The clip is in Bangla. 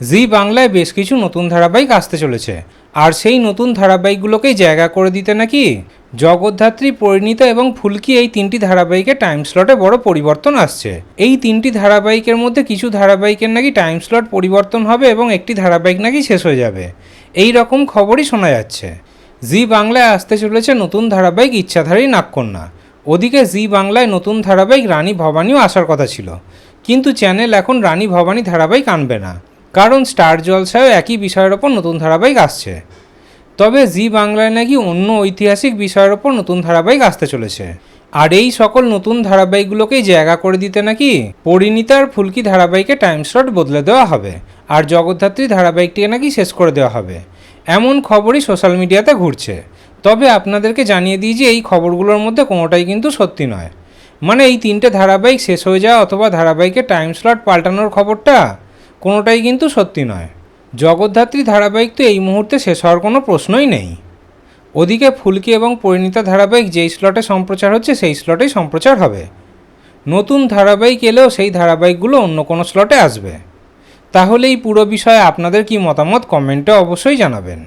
জি বাংলায় বেশ কিছু নতুন ধারাবাহিক আসতে চলেছে। আর সেই নতুন ধারাবাহিকগুলোকেই জায়গা করে দিতে নাকি? জগদ্ধাত্রী, পরিণীতা এবং ফুলকি এই তিনটি ধারাবাহিকের টাইম স্লটে বড় পরিবর্তন আসছে। এই তিনটি ধারাবাহিকের মধ্যে কিছু ধারাবাহিকের নাকি টাইম স্লট পরিবর্তন হবে এবং একটি ধারাবাহিক নাকি শেষ হয়ে যাবে। এই রকম খবরই শোনা যাচ্ছে। জি বাংলায় আসতে চলেছে নতুন ধারাবাহিক ইচ্ছাধারী নাগকন্যা। ওদিকে জি বাংলায় নতুন ধারাবাহিক রানী ভবানীও আসার কথা ছিল। কিন্তু চ্যানেল এখন রানী ভবানী ধারাবাহিক আনবে না। কারণ স্টার জলসায়ও একই বিষয়ের ওপর নতুন ধারাবাহিক আসছে। তবে জি বাংলায় নাকি অন্য ঐতিহাসিক বিষয়ের ওপর নতুন ধারাবাহিক আসতে চলেছে। আর এই সকল নতুন ধারাবাহিকগুলোকেই জায়গা করে দিতে নাকি পরিণীতার ফুলকি ধারাবাহিকে টাইম স্লট বদলে দেওয়া হবে আর জগদ্ধাত্রী ধারাবাহিকটিকে নাকি শেষ করে দেওয়া হবে। এমন খবরই সোশ্যাল মিডিয়াতে ঘুরছে। তবে আপনাদেরকে জানিয়ে দিই যে এই খবরগুলোর মধ্যে কোনোটাই কিন্তু সত্যি নয়। মানে এই তিনটে ধারাবাহিক শেষ হয়ে যাওয়া অথবা ধারাবাহিকের টাইম স্লট পাল্টানোর খবরটা কোনোটাই কিন্তু সত্যি নয়। জগদ্ধাত্রী ধারাবাহিক তো এই মুহূর্তে শেষ হওয়ার কোনো প্রশ্নই নেই। ওদিকে ফুলকি এবং পরিণীতা ধারাবাহিক যেই স্লটে সম্প্রচার হচ্ছে, সেই স্লটেই সম্প্রচার হবে। নতুন ধারাবাহিক এলেও সেই ধারাবাহিকগুলো অন্য কোনো স্লটে আসবে। তাহলে এই পুরো বিষয়ে আপনাদের কি মতামত কমেন্টে অবশ্যই জানাবেন।